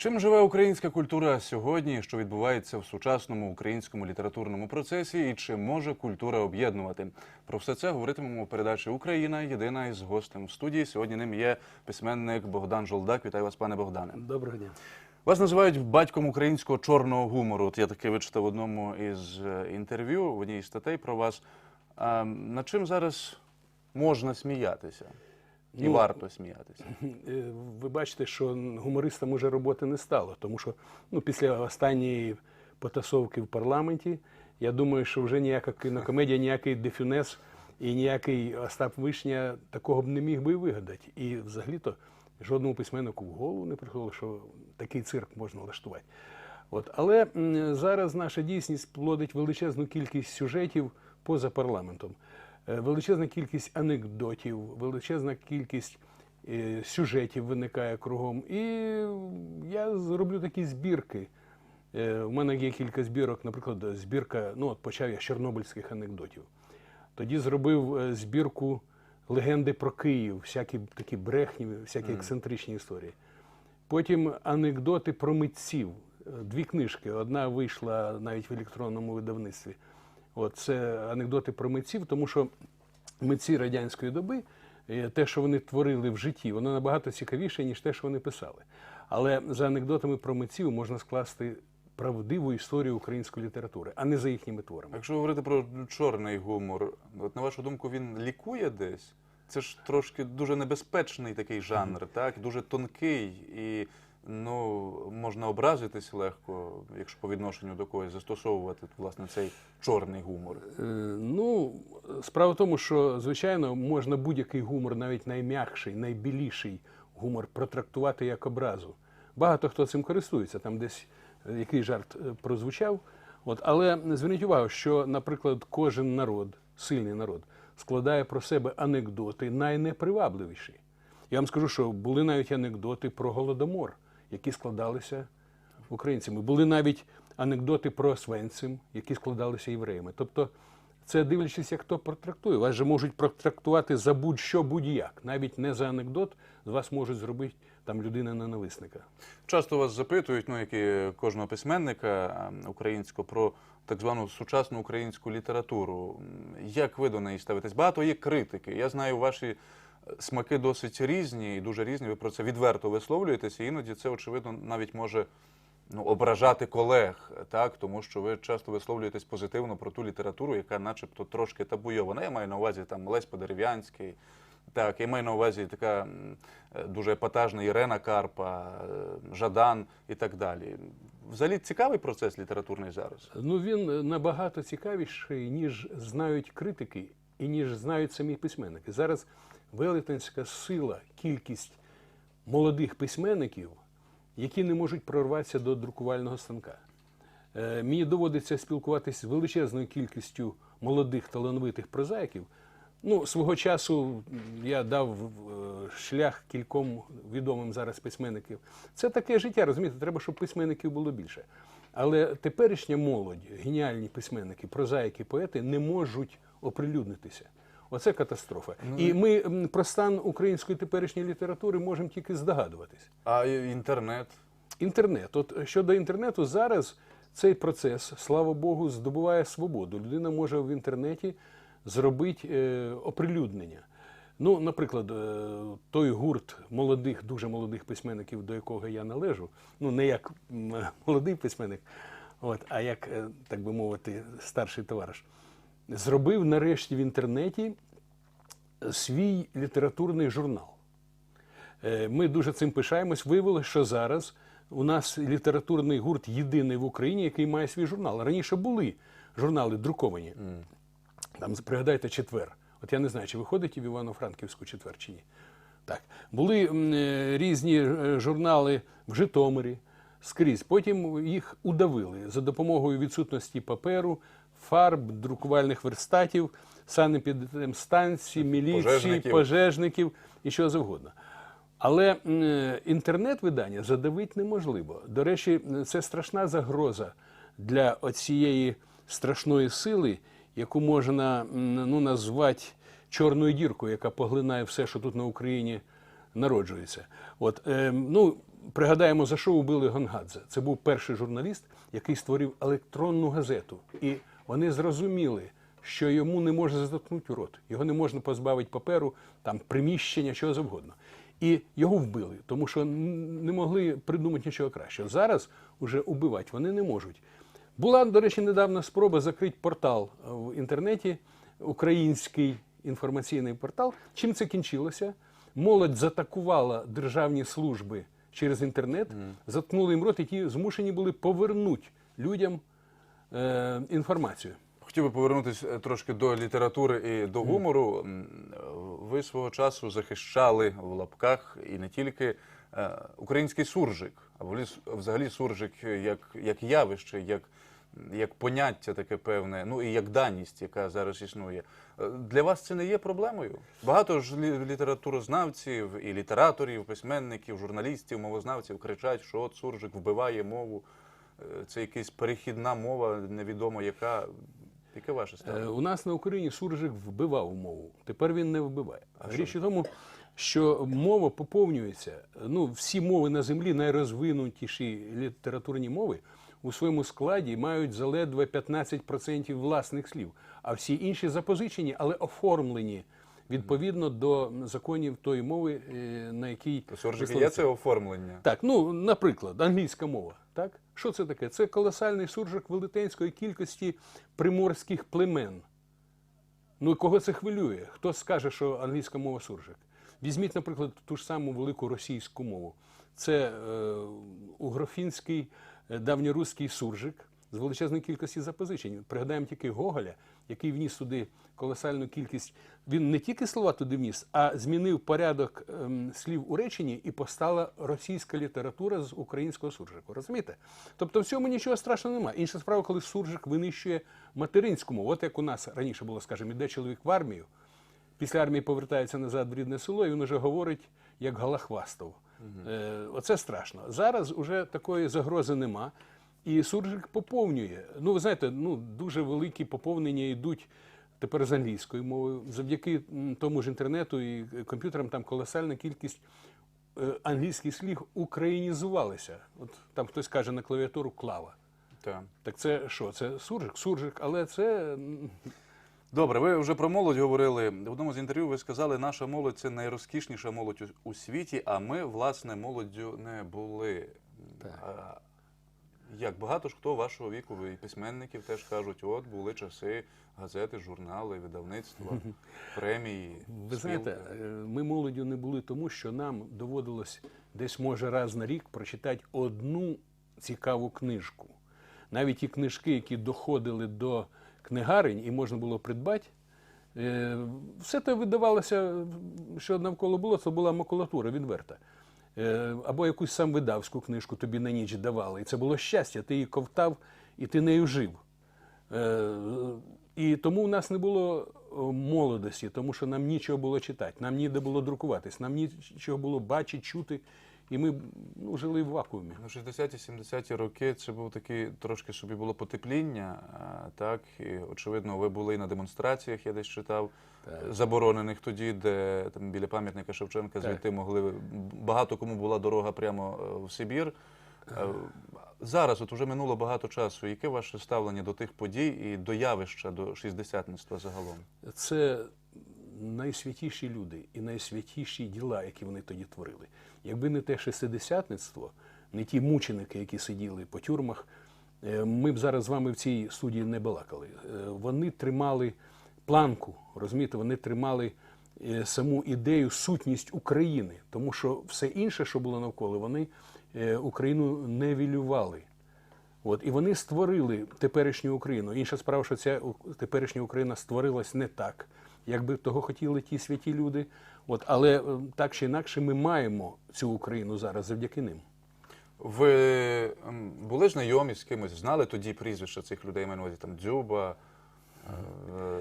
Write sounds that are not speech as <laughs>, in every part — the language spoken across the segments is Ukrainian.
Чим живе українська культура сьогодні, що відбувається в сучасному українському літературному процесі, і чи може культура об'єднувати? Про все це говоритимемо у передачі Україна єдина із гостем в студії. Сьогодні ним є письменник Богдан Жолдак. Вітаю вас, пане Богдане. Доброго дня. Вас називають батьком українського чорного гумору. От я таке вичитав в одному із е, інтерв'ю, в одній із статей про вас. А, над чим зараз можна сміятися? І Ну, варто сміятися? <laughs> Е, Ви бачите, що гумористам уже роботи не стало, тому що ну, після останньої потасовки в парламенті я думаю, що вже ніяка кінокомедія, ніякий Дефюнес і ніякий Остап Вишня такого б не міг би і вигадати. І взагалі-то жодному письменнику в голову не приходило, що такий цирк можна влаштувати. От. Але зараз наша дійсність плодить величезну кількість сюжетів поза парламентом. Е, Величезна кількість анекдотів, величезна кількість е, сюжетів виникає кругом. І я зроблю такі збірки. Е, У мене є кілька збірок, наприклад, збірка, ну от почав я з чорнобильських анекдотів. Тоді зробив е, збірку легенди про Київ, всякі такі брехні, всякі ексцентричні історії. Потім анекдоти про митців. Е, Дві книжки. Одна вийшла навіть в електронному видавництві. От це анекдоти про митців, тому що митці радянської доби, е, те, що вони творили в житті, воно набагато цікавіше, ніж те, що вони писали. Але за анекдотами про митців можна скласти правдиву історію української літератури, а не за їхніми творами. Якщо говорити про чорний гумор, от на вашу думку, він лікує десь? Це ж трошки дуже небезпечний такий жанр, так? Дуже тонкий і ну, можна образитись легко, якщо по відношенню до когось застосовувати власне цей чорний гумор. Е, Ну, справа в тому, що, звичайно, можна будь-який гумор, навіть найм'якший, найбіліший гумор, протрактувати як образу. Багато хто цим користується, там десь е, який жарт е, прозвучав. От, але зверніть увагу, що, наприклад, кожен народ, сильний народ, складає про себе анекдоти найнепривабливіші. Я вам скажу, що були навіть анекдоти про голодомор, які складалися українцями. Були навіть анекдоти про Освенцим, які складалися євреями. Тобто, це дивлячись, як хто протрактує. Вас же можуть протрактувати за будь-що будь-як. Навіть не за анекдот, з вас можуть зробити там людина ненависника. Часто вас запитують, ну як і кожного письменника українського, про так звану сучасну українську літературу. Як ви до неї ставитесь? Багато є критики. Я знаю, ваші смаки досить різні і дуже різні. Ви про це відверто висловлюєтеся. Іноді це, очевидно, навіть може ну, ображати колег, так тому що ви часто висловлюєтесь позитивно про ту літературу, яка, начебто, трошки табуйована. Я маю на увазі там Лесь Подерев'янський. Так, я маю на увазі така е, дуже епатажна Ірена Карпа, е, Жадан і так далі. Взагалі цікавий процес літературний зараз. Ну він е, набагато цікавіший, ніж знають критики і ніж знають самі письменники. Зараз велетенська сила, кількість молодих письменників, які не можуть прорватися до друкувального станка. Е, Мені доводиться спілкуватися з величезною кількістю молодих талановитих прозаїків. Ну, свого часу я дав е, шлях кільком відомим зараз письменників. Це таке життя, розумієте, треба, щоб письменників було більше. Але теперішня молодь, геніальні письменники, прозаїки, поети не можуть оприлюднитися. Оце катастрофа. І ми про стан української теперішньої літератури можемо тільки здогадуватись. А інтернет. Інтернет. От щодо інтернету, зараз цей процес, слава Богу, здобуває свободу. Людина може в інтернеті зробити е, оприлюднення. Ну, наприклад, е, той гурт молодих, дуже молодих письменників, до якого я належу, ну не як <laughs> молодий письменник, от, а як, е, так би мовити, старший товариш, зробив нарешті в інтернеті свій літературний журнал. Е, Ми дуже цим пишаємось. Виявилося, що зараз у нас літературний гурт єдиний в Україні, який має свій журнал. Раніше були журнали друковані. Там пригадайте четвер. От я не знаю, чи виходить в Івано-Франківську четвер чи ні. Так. Були е, різні е, журнали в Житомирі скрізь. Потім їх удавили за допомогою відсутності паперу, фарб, друкувальних верстатів, санепідемстанцій, міліції, Пожежників. пожежників і що завгодно. Але е, інтернет-видання задавити неможливо. До речі, це страшна загроза для оцієї страшної сили, яку можна ну, назвати чорною діркою, яка поглинає все, що тут на Україні народжується. От, е, ну, пригадаємо, за що убили Гонгадзе. Це був перший журналіст, який створив електронну газету. І вони зрозуміли, що йому не можна заткнути рот, його не можна позбавити паперу, там, приміщення, чого завгодно. І його вбили, тому що не могли придумати нічого кращого. Зараз уже убивати вони не можуть. Була, до речі, недавно спроба закрити портал е, в інтернеті, український інформаційний портал. Чим це кінчилося? Молодь затакувала державні служби через інтернет, заткнули їм рот, і ті змушені були повернути людям е, інформацію. Хотів би повернутися трошки до літератури і до гумору. Ви свого часу захищали в лапках і не тільки е, український суржик, а взагалі- суржик як, як явище, як, як поняття таке певне, ну і як даність, яка зараз існує. Е, Для вас це не є проблемою? Багато ж лі- літературознавців і літераторів, письменників, журналістів, мовознавців кричать, що от суржик вбиває мову. Е, Це якась перехідна мова, невідомо яка. Яке ваше ставлення? У нас на Україні суржик вбивав мову. Тепер він не вбиває. Річ у тому, що мова поповнюється. Ну, всі мови на землі, найрозвинутіші літературні мови, у своєму складі мають заледве 15% власних слів, а всі інші запозичені, але оформлені відповідно до законів тої мови, е, на якій Суржик є це оформлення. Так, ну, наприклад, англійська мова. Так? Що це таке? Це колосальний суржик велетенської кількості приморських племен. Ну, кого це хвилює? Хто скаже, що англійська мова суржик? Візьміть, наприклад, ту ж саму велику російську мову. Це е, угрофінський е, давньоруський суржик з величезною кількості запозичень. Пригадаємо тільки Гоголя, який вніс туди колосальну кількість. Він не тільки слова туди вніс, а змінив порядок ем, слів у реченні і постала російська література з українського суржику. Розумієте? Тобто в цьому нічого страшного немає. Інша справа, коли суржик винищує материнську мову. От як у нас раніше було, скажімо, іде чоловік в армію, після армії повертається назад в рідне село, і він уже говорить як Галахвастов. Е, оце страшно. Зараз уже такої загрози нема. І суржик поповнює. Ну, ви знаєте, ну дуже великі поповнення йдуть тепер з англійською мовою. Завдяки тому ж інтернету і е, комп'ютерам там колосальна кількість е, англійських слів українізувалися. От там хтось каже на клавіатуру клава. Так. Так це що? Це суржик, суржик, але це Добре, ви вже про молодь говорили. В одному з інтерв'ю ви сказали, наша молодь це найрозкішніша молодь у, світі, а ми, власне, молоддю не були. А, як багато ж хто вашого віку, ви і письменників теж кажуть, от були часи, газети, журнали, видавництва, премії. Ви знаєте, е, ми молоддю не були тому, що нам доводилось десь може раз на рік прочитати одну цікаву книжку. Навіть ті книжки, які доходили до книгарень і можна було придбати, е, все те видавалося, що навколо було, це була макулатура відверта. Е, Або якусь сам видавську книжку тобі на ніч давали. І це було щастя, ти її ковтав і ти нею жив. Е, І тому у нас не було молодості, тому що нам нічого було читати, нам ніде було друкуватись, нам нічого було бачити, чути, і ми ну, жили в вакуумі. Ну, 60-70-ті роки це був такий трошки собі було потепління. Так, і очевидно, ви були і на демонстраціях, я десь читав, заборонених тоді, де там біля пам'ятника Шевченка Так. звідти могли багато кому була дорога прямо е, в Сибір. Е, Зараз, от уже минуло багато часу. Яке ваше ставлення до тих подій і до явища, до шістдесятництва загалом? Це найсвятіші люди і найсвятіші діла, які вони тоді творили. Якби не те шестидесятництво, не ті мученики, які сиділи по тюрмах, е, ми б зараз з вами в цій студії не балакали. Е, Вони тримали планку, розумієте, вони тримали е, саму ідею, сутність України, тому що все інше, що було навколо, вони Україну не вілювали. От, і вони створили теперішню Україну. Інша справа, що ця теперішня Україна створилась не так, як би того хотіли ті святі люди. От, але е, так чи інакше ми маємо цю Україну зараз завдяки ним. Ви ем, були знайомі з кимось, знали тоді прізвища цих людей, маю на увазі там Дзюба. е,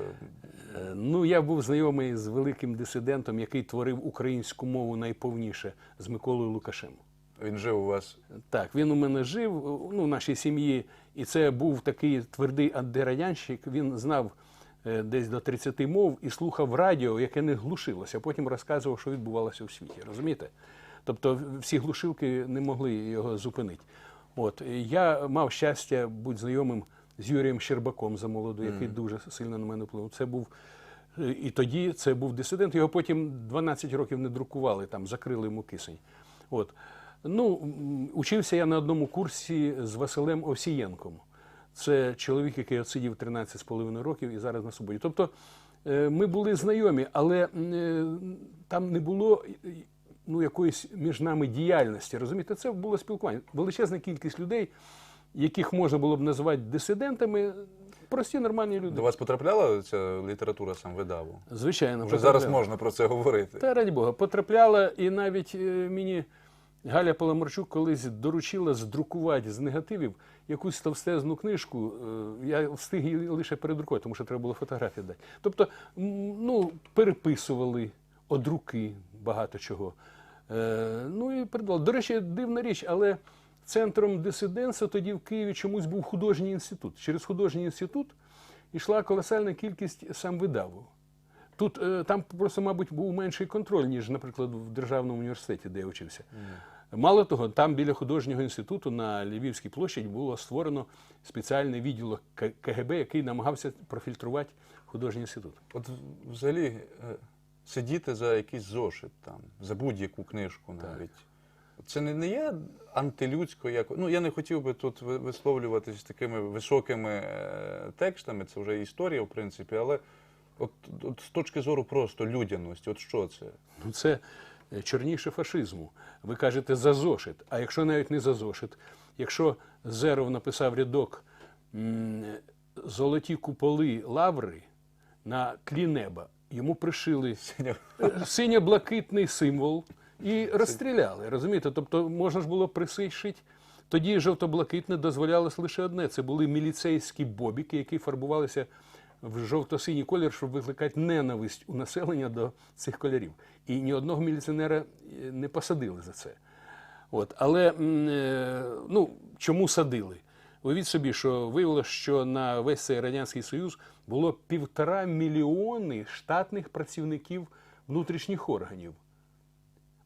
Е, Ну, я був знайомий з великим дисидентом, який творив українську мову найповніше з Миколою Лукашем. Він жив у вас Так, він у мене жив ну, в нашій сім'ї, і це був такий твердий антирадянщик. Він знав десь до 30 мов і слухав радіо, яке не глушилося, а потім розказував, що відбувалося у світі. Розумієте? Тобто всі глушилки не могли його зупинити. От я мав щастя бути знайомим з Юрієм Щербаком за молоду, який дуже сильно на мене вплинув. Це був е, і тоді це був дисидент. Його потім 12 років не друкували, там закрили йому кисень. От. Ну, учився я на одному курсі з Василем Овсієнком. Це чоловік, який отсидів 13 з половиною років і зараз на свободі. Тобто е, ми були знайомі, але е, там не було е, ну, якоїсь між нами діяльності. Розумієте, це було спілкування. Величезна кількість людей, яких можна було б називати дисидентами, прості нормальні люди. До вас потрапляла ця література сам видаву? Звичайно, Вже зараз можна про це говорити. Та раді Бога, потрапляла, і навіть мені Галя Паламарчук колись доручила здрукувати з негативів якусь товстезну книжку. Е, Я встиг її лише передрукувати, тому що треба було фотографії дати. Тобто, ну, переписували од руки багато чого. Е, Ну і передавали. До речі, дивна річ, але центром дисидентства тоді в Києві чомусь був художній інститут. Через художній інститут йшла колосальна кількість сам видаву. Тут е, там просто, мабуть, був менший контроль, ніж, наприклад, в державному університеті, де я вчився. Мало того, там біля художнього інституту на Львівській площі було створено спеціальний відділок КГБ, який намагався профільтрувати художній інститут. От взагалі е, сидіти за якийсь зошит там, за будь-яку книжку навіть. Це не, не є антилюдсько, як ну я не хотів би тут ви- висловлюватись такими високими е, текстами, це вже історія, в принципі, але от, от з точки зору просто людяності, от що це? Ну, це е, чорніше фашизму. Ви кажете за зошит. А якщо навіть не за зошит, якщо Зеров написав рядок золоті куполи лаври на тлі неба, йому пришили е, синьо-блакитний символ і розстріляли. Розумієте? Тобто можна ж було присишити. Тоді жовто-блакитне дозволялось лише одне: це були міліцейські бобіки, які фарбувалися в жовто-синій колір, щоб викликати ненависть у населення до цих кольорів. І ні одного міліціонера е, не посадили за це. От. Але е, ну, чому садили? Уявіть собі, що виявилося, що на весь цей Радянський Союз було півтора мільйони штатних працівників внутрішніх органів.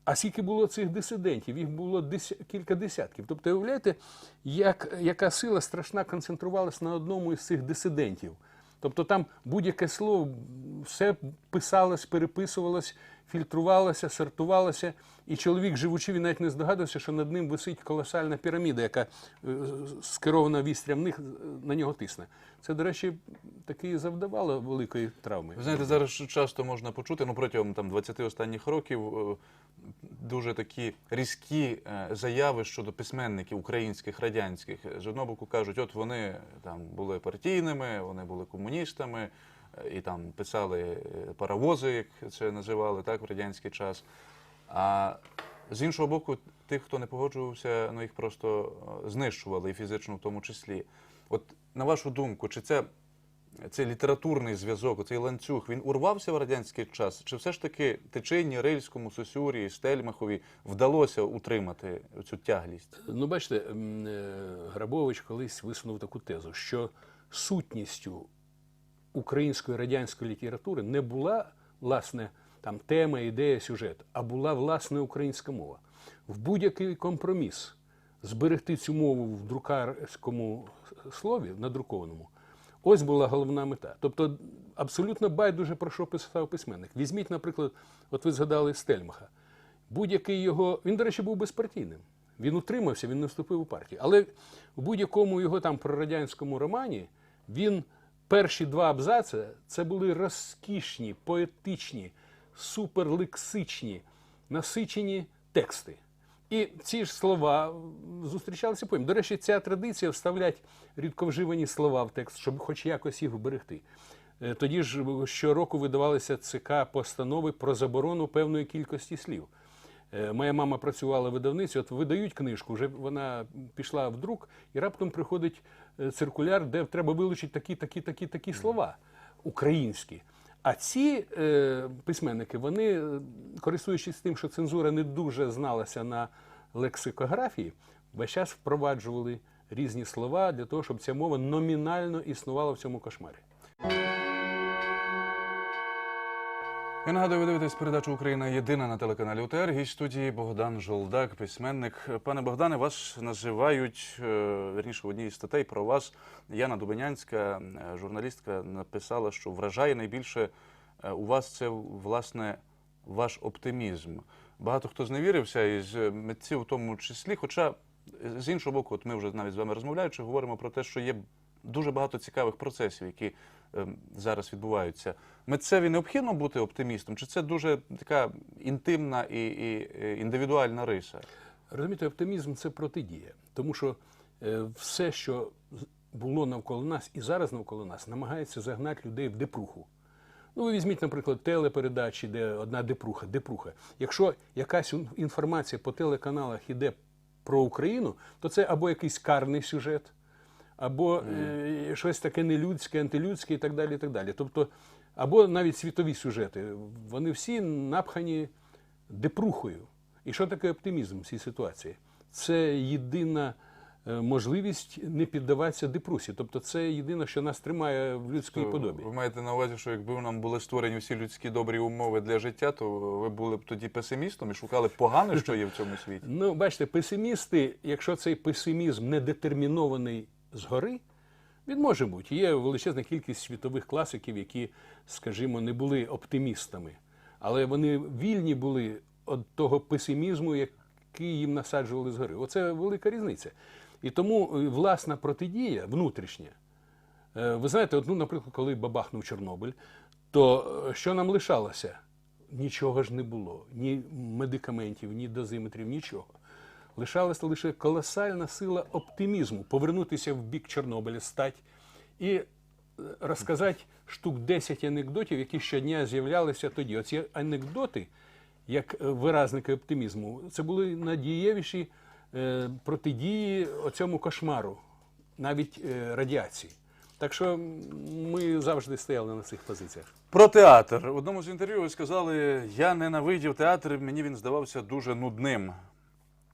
А скільки було цих дисидентів? Їх було дес... кілька десятків. Тобто, уявляєте, як, яка сила страшна концентрувалася на одному із цих дисидентів. Тобто там будь-яке слово, все писалось, переписувалось, фільтрувалося, сортувалося. І чоловік, живучи, він навіть не здогадувався, що над ним висить колосальна піраміда, яка е, скерована вістрям них на нього тисне. Це, до речі, таки і завдавало великої травми. Ви знаєте, зараз часто можна почути, ну протягом там 20 останніх років е, дуже такі різкі е, заяви щодо письменників українських, радянських. З одного боку кажуть, от вони там були партійними, вони були комуністами е, і там писали е, паровози, як це називали, так, в радянський час. А з іншого боку, тих, хто не погоджувався, ну їх просто е, знищували, і фізично в тому числі. От на вашу думку, чи це цей літературний зв'язок, цей ланцюг, він урвався в радянський час? Чи все ж таки Тичині, Рильському, Сосюрі, Стельмахові вдалося утримати цю тяглість? Ну, бачите, е, Грабович колись висунув таку тезу, що сутністю української радянської літератури не була власне там тема, ідея, сюжет, а була власне українська мова. В будь-який компроміс зберегти цю мову в друкарському слові, надрукованому, ось була головна мета. Тобто абсолютно байдуже про що писав письменник. Візьміть, наприклад, от ви згадали Стельмаха. Будь-який його, він, до речі, був безпартійним. Він утримався, він не вступив у партію. Але в будь-якому його там прорадянському романі він перші два абзаци це були розкішні, поетичні, суперлексичні, насичені тексти. І ці ж слова зустрічалися потім. До речі, ця традиція вставлять рідковживані слова в текст, щоб хоч якось їх вберегти. Е, Тоді ж щороку видавалися ЦК постанови про заборону певної кількості слів. Е, Моя мама працювала в видавниці, от видають книжку, вже вона пішла в друк, і раптом приходить е, циркуляр, де треба вилучити такі, такі, такі, такі слова українські. А ці е, письменники, вони, е, користуючись тим, що цензура не дуже зналася на лексикографії, весь час впроваджували різні слова для того, щоб ця мова номінально існувала в цьому кошмарі. Я нагадую, ви дивитесь передачу Україна єдина на телеканалі УТР. Гість студії Богдан Жолдак, письменник. Пане Богдане, вас називають е, вірніше в одній із статей про вас. Яна Дубенянська, е, журналістка, написала, що вражає найбільше е, у вас це власне ваш оптимізм. Багато хто зневірився із митців, в тому числі. Хоча з іншого боку, от ми вже навіть з вами розмовляючи, говоримо про те, що є дуже багато цікавих процесів, які ем, зараз відбуваються. Митцеві необхідно бути оптимістом, чи це дуже така інтимна і, і е, індивідуальна риса? Розумієте, оптимізм це протидія. Тому що е, все, що було навколо нас і зараз навколо нас, намагається загнати людей в депруху. Ну, ви візьміть, наприклад, телепередачі, де одна депруха, депруха. Якщо якась інформація по телеканалах іде про Україну, то це або якийсь карний сюжет, або е, щось таке нелюдське, антилюдське і так далі. І так далі. Тобто, або навіть світові сюжети. Вони всі напхані депрухою. І що таке оптимізм в цій ситуації? Це єдина е, можливість не піддаватися депресії. Тобто, це єдине, що нас тримає в людській подобі. Ви маєте на увазі, що якби нам були створені всі людські добрі умови для життя, то ви були б тоді песимістом і шукали погане, що є в цьому світі? <laughs> Ну, бачите, песимісти, якщо цей песимізм не детермінований згори, він може бути. Є величезна кількість світових класиків, які, скажімо, не були оптимістами, але вони вільні були від того песимізму, який їм насаджували згори. Оце велика різниця. І тому е, власна протидія внутрішня. Е, Ви знаєте, ну, наприклад, коли бабахнув Чорнобиль, то е, що нам лишалося? Нічого ж не було, ні медикаментів, ні дозиметрів, нічого. Лишалася лише колосальна сила оптимізму повернутися в бік Чорнобиля, стать і е, розказати штук 10 анекдотів, які щодня з'являлися тоді. Оці анекдоти, як е, виразники оптимізму, це були надієвіші е, протидії оцьому кошмару, навіть радіації. Так що ми завжди стояли на цих позиціях. Про театр. В одному з інтерв'ю ви сказали, я ненавидів театр, мені він здавався дуже нудним.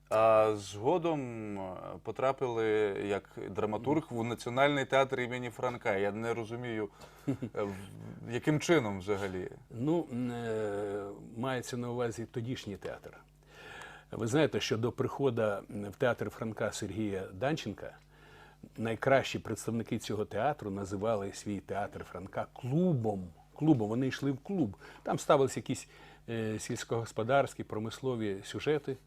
А згодом е, потрапили як драматург в Національний театр імені Франка. Я не розумію, е, яким чином взагалі. Ну, е, мається на увазі тодішній театр. Ви знаєте, що до приходу в театр Франка Сергія Данченка найкращі представники цього театру називали свій театр Франка клубом. Клубом. Вони йшли в клуб. Там ставилися якісь сільськогосподарські, промислові сюжети.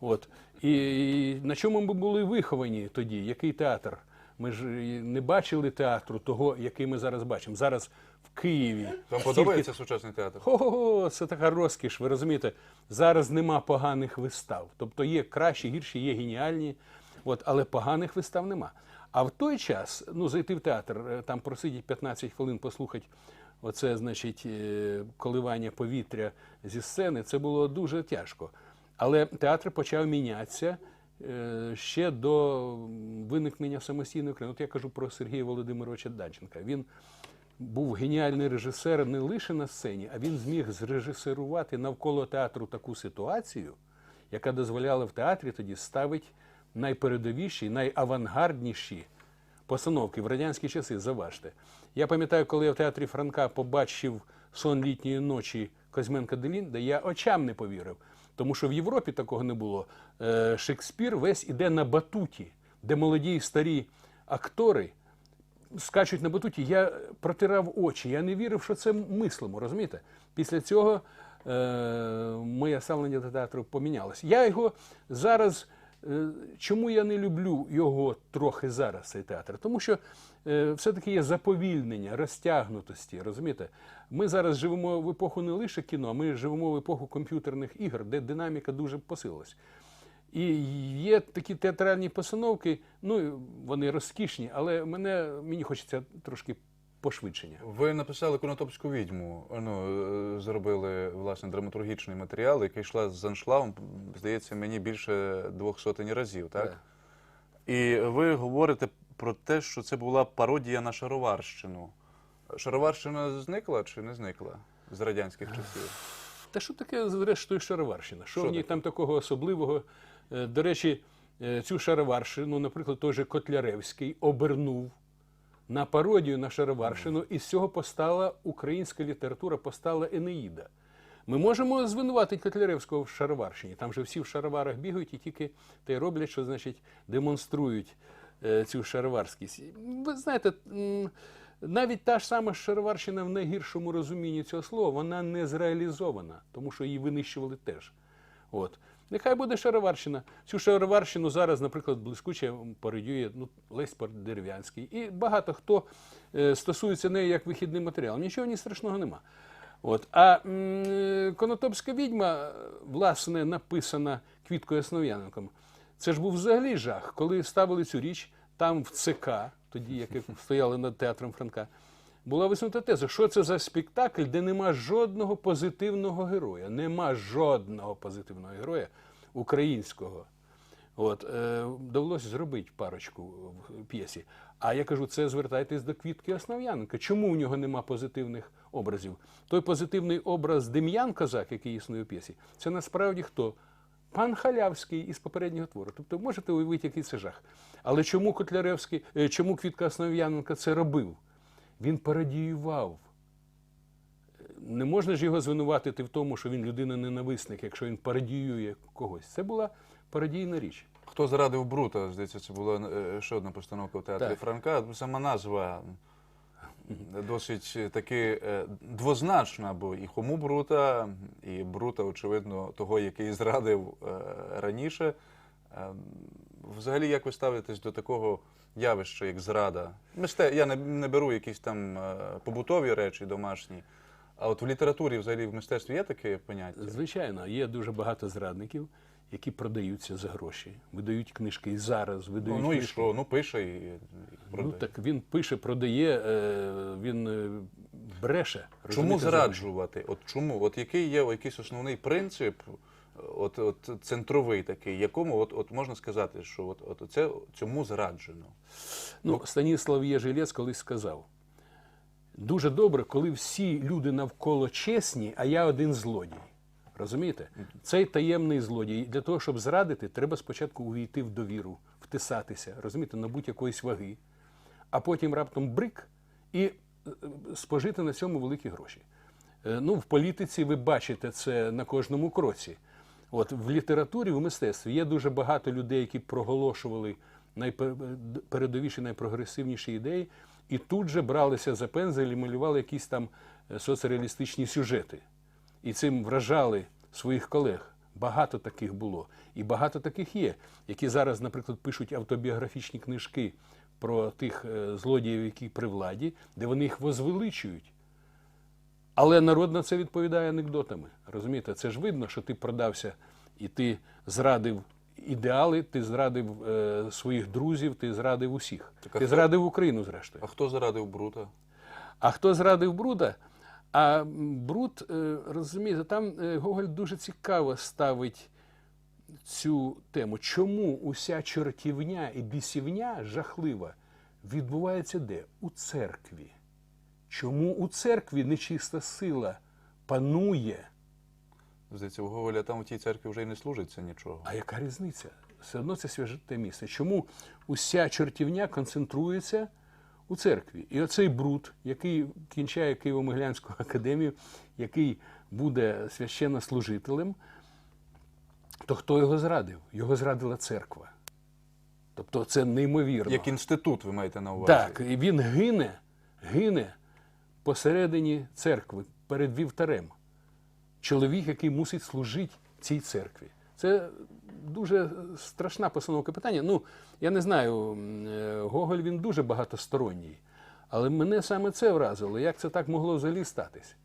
От. І, і на чому ми були виховані тоді? Який театр? Ми ж не бачили театру того, який ми зараз бачимо. Зараз в Києві. Вам стільки подобається сучасний театр? Хо-хо-хо, це така розкіш, ви розумієте? Зараз нема поганих вистав. Тобто є кращі, гірші, є геніальні, от, але поганих вистав нема. А в той час ну, зайти в театр, е, там просидіти 15 хвилин, послухати оце, значить, е, коливання повітря зі сцени, це було дуже тяжко. Але театр почав мінятися е, ще до виникнення самостійної України. От я кажу про Сергія Володимировича Данченка. Він був геніальний режисер не лише на сцені, а він зміг зрежисерувати навколо театру таку ситуацію, яка дозволяла в театрі тоді ставити найпередовіші, найавангардніші постановки в радянські часи, заважте. Я пам'ятаю, коли я в театрі Франка побачив сон літньої ночі Козьменка Делінда, я очам не повірив. Тому що в Європі такого не було. Е, Шекспір весь іде на батуті, де молоді і старі актори скачуть на батуті, я протирав очі. Я не вірив, що це мислимо, розумієте? Після цього е, моє ставлення до театру помінялось. Я його зараз. Е, Чому я не люблю його трохи зараз, цей театр? Тому що е, все-таки є заповільнення, розтягнутості. Розумієте? Ми зараз живемо в епоху не лише кіно, ми живемо в епоху комп'ютерних ігор, де динаміка дуже посилилась. І є такі театральні постановки, ну вони розкішні, але мене мені хочеться трошки пошвидшення. Ви написали Конотопську відьму. Ну, зробили власне драматургічний матеріал, який йшла з аншлагом, здається, мені більше двох сотень разів, так? Так. І ви говорите про те, що це була пародія на Шароварщину. Шароварщина зникла чи не зникла з радянських часів? Та що таке, зрештою, шароварщина? Що, Що в ній таке? там такого особливого? Е, До речі, е, цю шароварщину, наприклад, той же Котляревський обернув на пародію на шароварщину, і з цього постала українська література, постала Енеїда. Ми можемо звинуватити Котляревського в шароварщині. Там же всі в шароварах бігають і тільки те роблять, що значить демонструють е, цю шароварськість. Ви знаєте, навіть та ж сама шароварщина в найгіршому розумінні цього слова, вона не зреалізована, тому що її винищували теж. От. Нехай буде шароварщина. Цю шароварщину зараз, наприклад, блискуче пародіює ну, Лесь Дерев'янський. І багато хто е, стосується неї як вихідний матеріал. Нічого ні страшного нема. От. А м, е, Конотопська відьма, е, власне, написана Квіткою Основ'яненком. Це ж був взагалі жах, коли ставили цю річ там в ЦК, тоді, яке стояли над театром Франка, була висунута теза, що це за спектакль, де нема жодного позитивного героя. Нема жодного позитивного героя українського. От, е, довелося зробити парочку в п'єсі. А я кажу, це звертайтесь до Квітки Основ'яненка. Чому в нього нема позитивних образів? Той позитивний образ Дем'ян Козак, який існує в п'єсі, це насправді хто? Пан Халявський із попереднього твору. Тобто можете уявити, який це жах. Але чому Котляревський, е, чому Квітка Основ'яненка це робив? Він пародіював. Не можна ж його звинуватити в тому, що він людина-ненависник, якщо він пародіює когось. Це була пародійна річ. Хто зрадив Брута? Здається, це була е, ще одна постановка в театрі Так. Франка. Сама назва досить таки е, двозначна, бо і хому Брута, і Брута, очевидно, того, який зрадив е, раніше. Взагалі, як ви ставитесь до такого явища, як зрада? Мисте, я не, не беру якісь там е, побутові речі домашні. А от в літературі, взагалі, в мистецтві є таке поняття? Звичайно, є дуже багато зрадників, які продаються за гроші, видають книжки і зараз Ну, видають ну і книжки. що? Ну пише і, і Ну так він пише, продає, е, він е, бреше. Чому розумієте, зраджувати? От чому? От який є якийсь основний принцип, от, от центровий такий, якому от, от можна сказати, що от, от це цьому зраджено? Ну, Станіслав Єжилець колись сказав: дуже добре, коли всі люди навколо чесні, а я один злодій. Розумієте? Цей таємний злодій. Для того, щоб зрадити, треба спочатку увійти в довіру, втисатися, розумієте, набуть якоїсь ваги, а потім раптом брик і е, спожити на цьому великі гроші. Е, Ну, в політиці ви бачите це на кожному кроці. От в літературі, в мистецтві є дуже багато людей, які проголошували найпередовіші, найпрогресивніші ідеї, і тут же бралися за пензель і малювали якісь там е, соцреалістичні сюжети. І цим вражали своїх колег. Багато таких було. І багато таких є, які зараз, наприклад, пишуть автобіографічні книжки про тих е, злодіїв, які при владі, де вони їх возвеличують. Але народ на це відповідає анекдотами. Розумієте, це ж видно, що ти продався і ти зрадив ідеали, ти зрадив е, своїх друзів, ти зрадив усіх. Так, а ти хто- зрадив Україну, зрештою. А хто зарадив Брута? А хто зрадив Бруда? А м, Бруд, е, розумієте, там е, Гоголь дуже цікаво ставить цю тему. Чому уся чортівня і бісівня жахлива відбувається де? У церкві. Чому у церкві нечиста сила панує? Здається, у Гоголя там у тій церкві вже й не служиться нічого. А яка різниця? Все одно це святе місце. Чому уся чортівня концентрується у церкві? І оцей бруд, який кінчає Києво-Могилянську академію, який буде священнослужителем, то хто його зрадив? Його зрадила церква. Тобто це неймовірно. Як інститут, ви маєте на увазі? Так, і він гине, гине посередині церкви, перед вівтарем. Чоловік, який мусить служити цій церкві. Це дуже страшна постановка питання. Ну, я не знаю, е, Гоголь він дуже багатосторонній. Але мене саме це вразило. Як це так могло взагалі статись?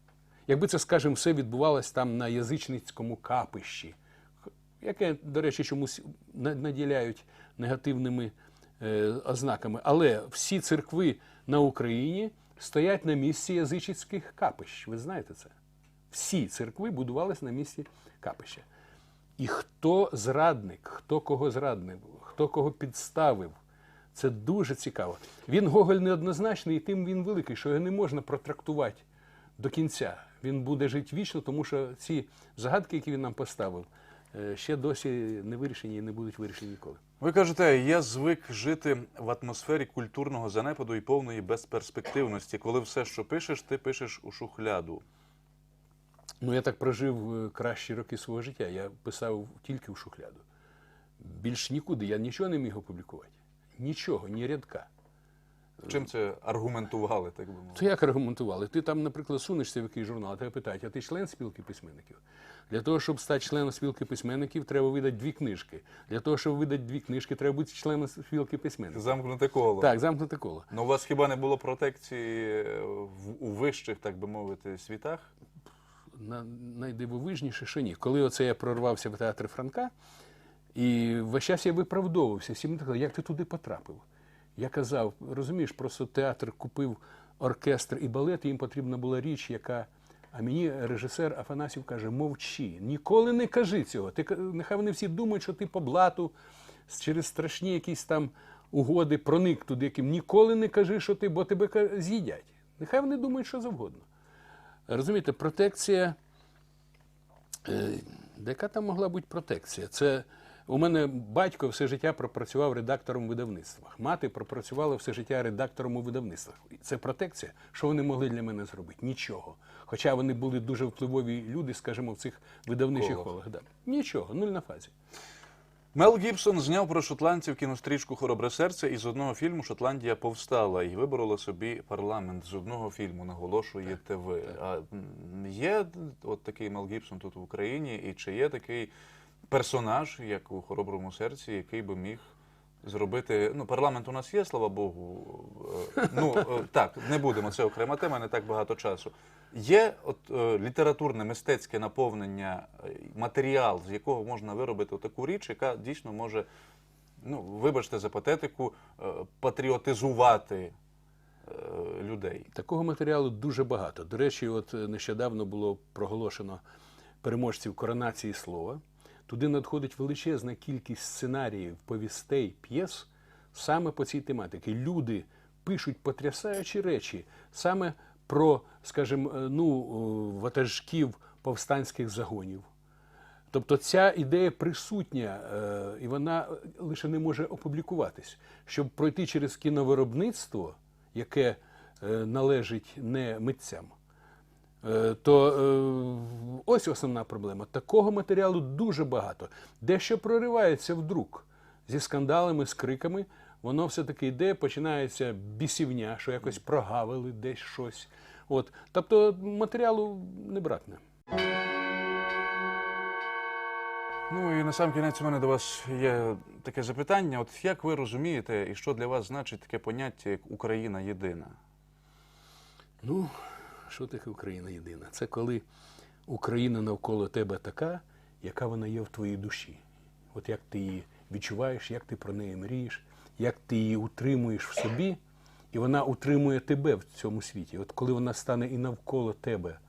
Якби це, скажімо, все відбувалось там на язичницькому капищі, яке, до речі, чомусь наділяють негативними е, ознаками. Але всі церкви на Україні стоять на місці язичницьких капищ. Ви знаєте це? Всі церкви будувалися на місці капища. І хто зрадник, хто кого зрадник, хто кого підставив, це дуже цікаво. Він Гоголь неоднозначний, і тим він великий, що його не можна протрактувати до кінця. Він буде жити вічно, тому що ці загадки, які він нам поставив, е, ще досі не вирішені і не будуть вирішені ніколи. Ви кажете, я звик жити в атмосфері культурного занепаду і повної безперспективності, коли все, що пишеш, ти пишеш у шухляду. Ну, я так прожив е, кращі роки свого життя. Я писав тільки у шухляду. Більш нікуди. Я нічого не міг опублікувати. Нічого, ні рядка. Чим це аргументували, так би мовити? То як аргументували? Ти там, наприклад, сунешся в якийсь журнал, а тебе питають, а ти член спілки письменників? Для того, щоб стати членом спілки письменників, треба видати дві книжки. Для того, щоб видати дві книжки, треба бути членом спілки письменників. Замкнуте коло. Так, замкнуте коло. Ну, у вас хіба не було протекції е, в, у вищих, так би мовити, світах? На, найдивовижніше, що ні. Коли оце я прорвався в театр Франка, і весь час я виправдовувався. Всі мені казали, як ти туди потрапив? Я казав, розумієш, просто театр купив оркестр і балет, і їм потрібна була річ, яка. А мені режисер Афанасів каже: мовчи, ніколи не кажи цього. Ти нехай вони всі думають, що ти по блату через страшні якісь там угоди проник туди, яким ніколи не кажи, що ти, бо тебе з'їдять. Нехай вони думають, що завгодно. Розумієте, протекція. Е, де Яка там могла бути протекція? Це у мене батько все життя пропрацював редактором у видавництвах. Мати пропрацювала все життя редактором у видавництвах. Це протекція. Що вони могли для мене зробити? Нічого. Хоча вони були дуже впливові люди, скажімо, в цих видавничих Колах. Да. Нічого, нуль на фазі. Мел Гібсон зняв про шотландців кінострічку Хоробре серце і з одного фільму Шотландія повстала і виборола собі парламент з одного фільму, наголошує ТВ. А є от такий Мел Гібсон тут в Україні, і чи є такий персонаж, як у хороброму серці, який би міг зробити. Ну, парламент у нас є, слава Богу. Е, Ну е, так, не будемо. Це окрема тема, не так багато часу. Є от е, літературне мистецьке наповнення, матеріал, з якого можна виробити таку річ, яка дійсно може, ну вибачте за патетику, патріотизувати людей. Такого матеріалу дуже багато. До речі, от нещодавно було проголошено переможців коронації слова. Туди надходить величезна кількість сценаріїв, повістей, п'єс саме по цій тематиці. Люди пишуть потрясаючі речі саме про, скажімо, е, ну, е, ватажків повстанських загонів. Тобто ця ідея присутня, е, і вона лише не може опублікуватись. Щоб пройти через кіновиробництво, яке належить не митцям, то е, ось основна проблема. Такого матеріалу дуже багато. Дещо проривається вдруг зі скандалами, з криками. Воно все-таки йде, починається бісівня, що якось прогавили десь щось. От. Тобто матеріалу не братне. Ну і на сам кінець у мене до вас є таке запитання. От як ви розумієте, і що для вас значить таке поняття, як Україна єдина? Ну, що таке Україна єдина? Це коли Україна навколо тебе така, яка вона є в твоїй душі. От як ти її відчуваєш, як ти про неї мрієш, як ти її утримуєш в собі, і вона утримує тебе в цьому світі. От коли вона стане і навколо тебе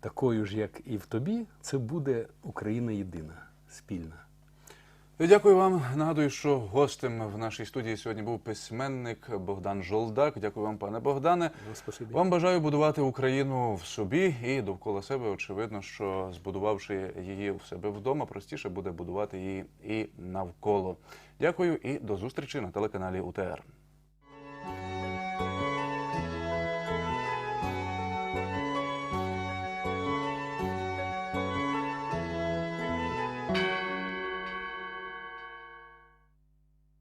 такою ж, як і в тобі, це буде Україна єдина, спільна. Дякую вам. Нагадую, що гостем в нашій студії сьогодні був письменник Богдан Жолдак. Дякую вам, пане Богдане. Спасибі. Вам бажаю будувати Україну в собі і довкола себе. Очевидно, що збудувавши її в себе вдома, простіше буде будувати її і навколо. Дякую і до зустрічі на телеканалі УТР.